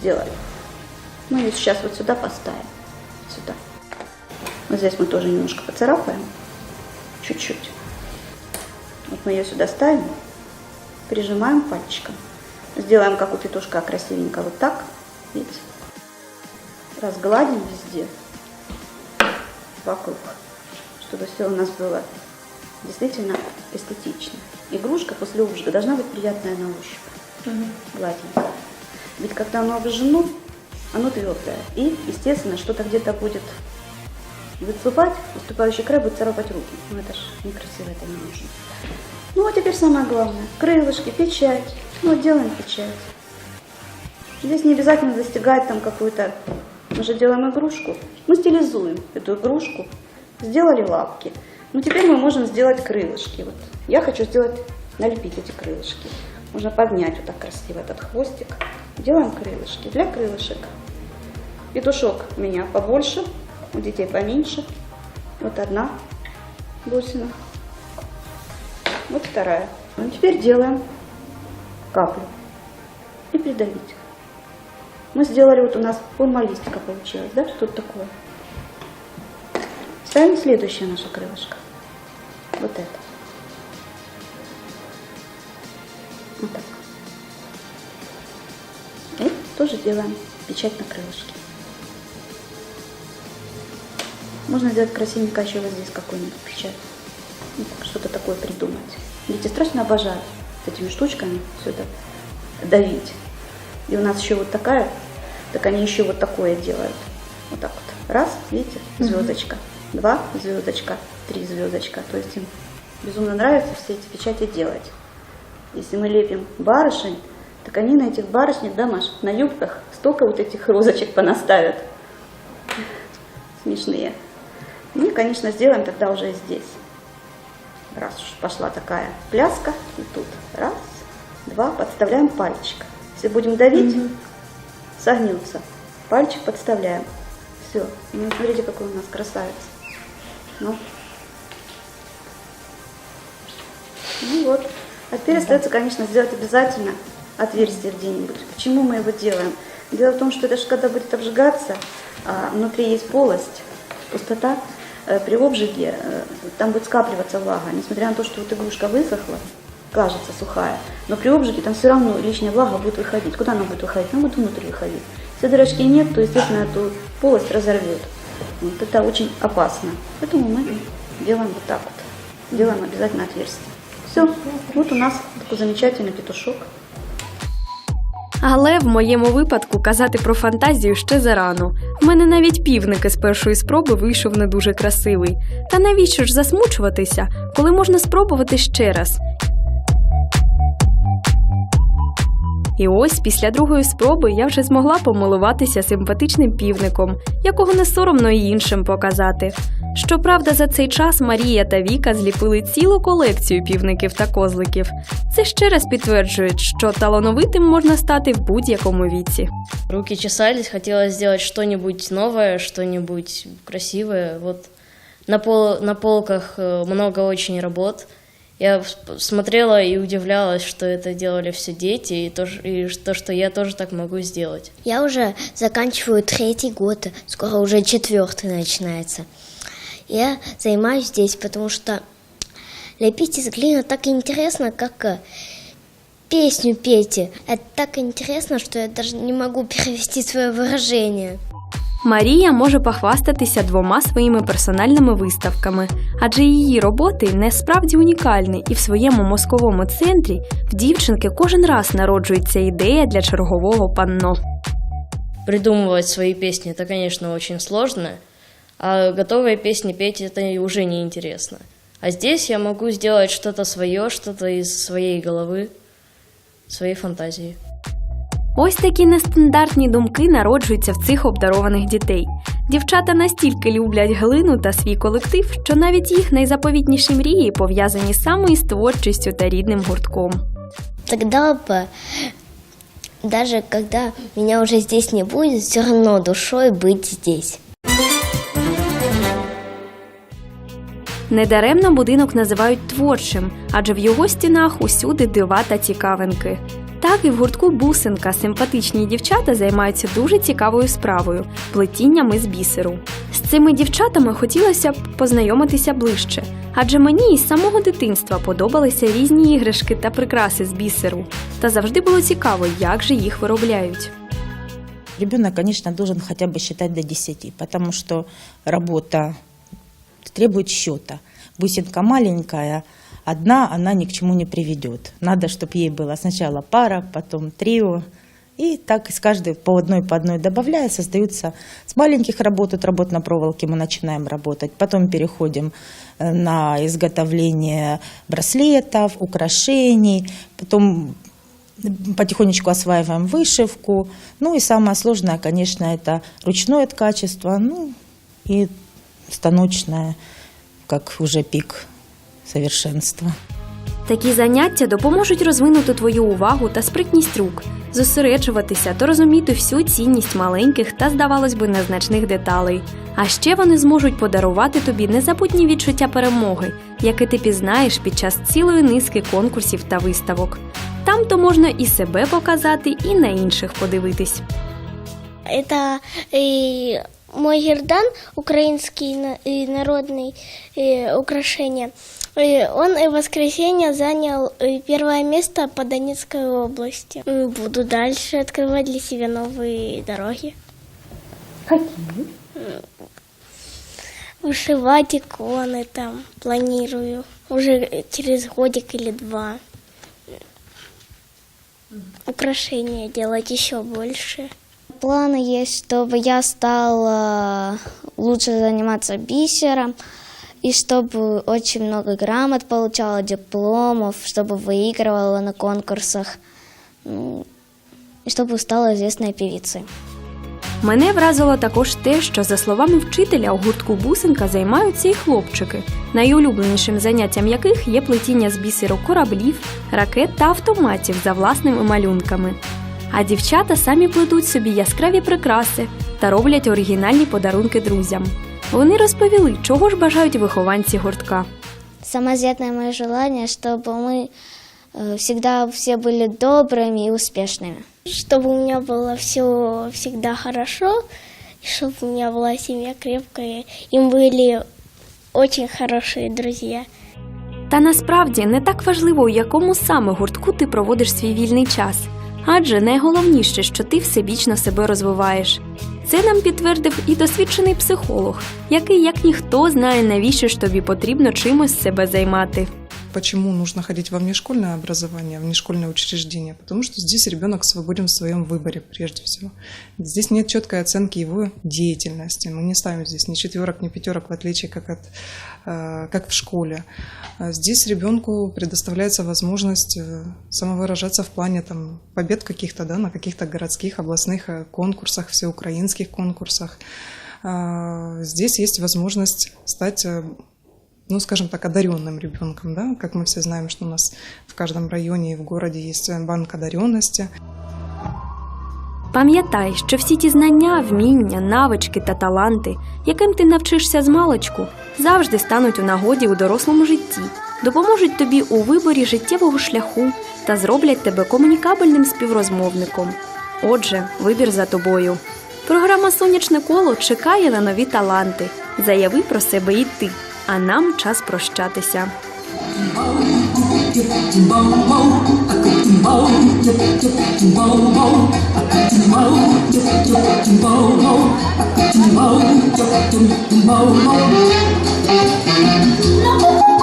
сделали. Мы ее сейчас вот сюда поставим. Сюда. Вот здесь мы тоже немножко поцарапаем. Чуть-чуть. Вот мы ее сюда ставим, прижимаем пальчиком. Сделаем, как у петушка, красивенько вот так. Видите? Разгладим везде, вокруг, чтобы все у нас было действительно эстетично. Игрушка после обжига должна быть приятная на ощупь, гладенькая. Ведь когда оно обжжено, оно твердое. И, естественно, что-то где-то будет выступать, выступающий край будет царапать руки. Ну это ж некрасиво, это не нужно. Ну а теперь самое главное. Крылышки, печать. Ну вот делаем печать. Здесь не обязательно достигать там какую-то... Мы же делаем игрушку. Мы стилизуем эту игрушку. Сделали лапки. Ну теперь мы можем сделать крылышки. Вот. Я хочу сделать, налепить эти крылышки. Можно поднять вот так красиво этот хвостик. Делаем крылышки. Для крылышек. Петушок у меня побольше, у детей поменьше. Вот одна бусина. Вот вторая. Ну, теперь делаем каплю и придавить. Мы сделали, вот у нас формалистика получилась, да? Что это такое? Ставим следующее наше крылышко. Вот это. Вот так. Тоже делаем печать на крылышке. Можно сделать красивенько еще вот здесь какую-нибудь печать. Ну, Что-то такое придумать. Дети страшно обожают с этими штучками все это давить. И у нас еще вот такая, так они еще вот такое делают. Вот так вот. Раз, видите, звездочка. Два, звездочка. Три звездочка. То есть им безумно нравится все эти печати делать. Если мы лепим барышень, так они на этих барышнях, да, Маш, на юбках столько вот этих розочек понаставят. Смешные. Ну и, конечно, сделаем тогда уже здесь. Раз уж пошла такая пляска, и тут раз, два, подставляем пальчик. Если будем давить, согнется. Пальчик подставляем. Все. Ну, смотрите, какой у нас красавец. Ну. Ну вот. А теперь остается, конечно, сделать обязательно отверстие где-нибудь. Почему мы его делаем? Дело в том, что даже когда будет обжигаться, а, внутри есть полость, пустота, э, при обжиге э, там будет скапливаться влага. Несмотря на то, что вот игрушка высохла, кажется сухая, но при обжиге там все равно лишняя влага будет выходить. Куда она будет выходить? Она будет внутрь выходить. Если дырочки нет, то, естественно, эту полость разорвет. Вот это очень опасно. Поэтому мы делаем вот так вот. Делаем обязательно отверстие. Все. Вот у нас такой замечательный петушок. Але в моєму випадку казати про фантазію ще зарано. В мене навіть півник із першої спроби вийшов не дуже красивий. Та навіщо ж засмучуватися, коли можна спробувати ще раз? І ось після другої спроби я вже змогла помилуватися симпатичним півником, якого не соромно і іншим показати. Щоправда, за цей час Марія та Віка зліпили цілу колекцію півників та козликів. Це ще раз підтверджує, що талановитим можна стати в будь-якому віці. Руки чесались, хотелось сделать что-нибудь новое, что-нибудь красивое. Вот на, пол, на полках э, много очень работ. Я смотрела и удивлялась, что это делали все дети, и то, и то, что я тоже так могу сделать. Я уже заканчиваю третий год, скоро уже четвертый начинается. Я занимаюсь здесь, потому что лепить из глины так интересно, как э, песню пейте. Это так интересно, что я даже не могу перевести свое выражение. Марія може похвастатися двома своїми персональними виставками, адже її роботи не справді унікальні, і в своєму мозковому центрі в дівчинки кожен раз народжується ідея для чергового панно. Придумывать свои песни это, конечно, очень сложно, а готовые песни петь это уже не интересно. А здесь я могу сделать что-то свое, что-то из своей головы, своей фантазии. Ось такі нестандартні думки народжуються в цих обдарованих дітей. Дівчата настільки люблять глину та свій колектив, що навіть їх найзаповітніші мрії пов'язані саме із творчістю та рідним гуртком. Тогда бы, даже когда меня уже здесь не будет, все равно душой быть здесь. Недаремно будинок називають творчим, адже в його стінах усюди дива та цікавинки. Так і в гуртку бусинка симпатичні дівчата займаються дуже цікавою справою плетінням із бісеру. З цими дівчатами хотілося б познайомитися ближче, адже мені із самого дитинства подобалися різні іграшки та прикраси з бісеру. Та завжди було цікаво, як же їх виробляють. Ребенок, конечно, должен хотя бы считать до 10, потому что работа требует счета. Бусинка маленькая, одна она ни к чему не приведет. Надо, чтобы ей было сначала пара, потом трио. И так из каждой по одной по одной добавляя, создаются с маленьких работ, от работ на проволоке мы начинаем работать, потом переходим э, на изготовление браслетов, украшений, потом потихонечку осваиваем вышивку. Ну и самое сложное, конечно, это ручное ткачество, ну и станочное, как уже пик совершенства. Такі заняття допоможуть розвинути твою увагу та спритність рук, зосереджуватися та розуміти всю цінність маленьких та, здавалось би, незначних деталей. А ще вони зможуть подарувати тобі незабутні відчуття перемоги, яке ти пізнаєш під час цілої низки конкурсів та виставок. Там то можна і себе показати, і на інших подивитись. Это э, мой гердан, украинский на- э, народный э, украшение. Э, Он и в воскресенье занял э, первое место по Донецкой области. Буду дальше открывать для себя новые дороги. Какие? Вышивать иконы там планирую. Уже э, через годик или два. Украшения делать еще больше. Планы есть, чтобы я стала лучше заниматься бисером, и чтобы очень много грамот получала, дипломов, чтобы выигрывала на конкурсах, ну, и чтобы стала известной певицей. Мене вразило також те, що, за словами вчителя, у гуртку бусинка займаються і хлопчики, найулюбленішим заняттям яких є плетіння з бісеру кораблів, ракет та автоматів за власними малюнками. А дівчата самі плетуть собі яскраві прикраси та роблять оригінальні подарунки друзям. Вони розповіли, чого ж бажають вихованці гуртка. Самозветное мое желание, чтобы мы э, всегда все были добрыми и успешными. Чтобы у меня было все всегда хорошо, и чтобы у меня была семья крепкая, им были очень хорошие друзья. Та насправді не так важливо, у якому саме гуртку ти проводиш свій вільний час. Адже найголовніше, що ти всебічно себе розвиваєш. Це нам підтвердив і досвідчений психолог, який, як ніхто, знає, навіщо ж тобі потрібно чимось себе займати. Почему нужно ходить во внешкольное образование, в внешкольное учреждение? Потому что здесь ребенок свободен в своем выборе, прежде всего. Здесь нет четкой оценки его деятельности. Мы не ставим здесь ни четверок, ни пятерок, в отличие как, от, э, как в школе. А Здесь ребенку предоставляется возможность э, самовыражаться в плане там, побед каких-то, да, на каких-то городских, областных э, конкурсах, всеукраинских конкурсах. А, Здесь есть возможность стать ну, скажем так, одаренным ребенком, да, как мы все знаем, что у нас в каждом районе и в городе есть э, банк одаренности. Пам'ятай, що всі ті знання, вміння, навички та таланти, яким ти навчишся з маличку, завжди стануть у нагоді у дорослому житті, допоможуть тобі у виборі життєвого шляху та зроблять тебе комунікабельним співрозмовником. Отже, вибір за тобою. Програма Сонячне коло чекає на нові таланти. Заяви про себе і ти, а нам час прощатися. Thank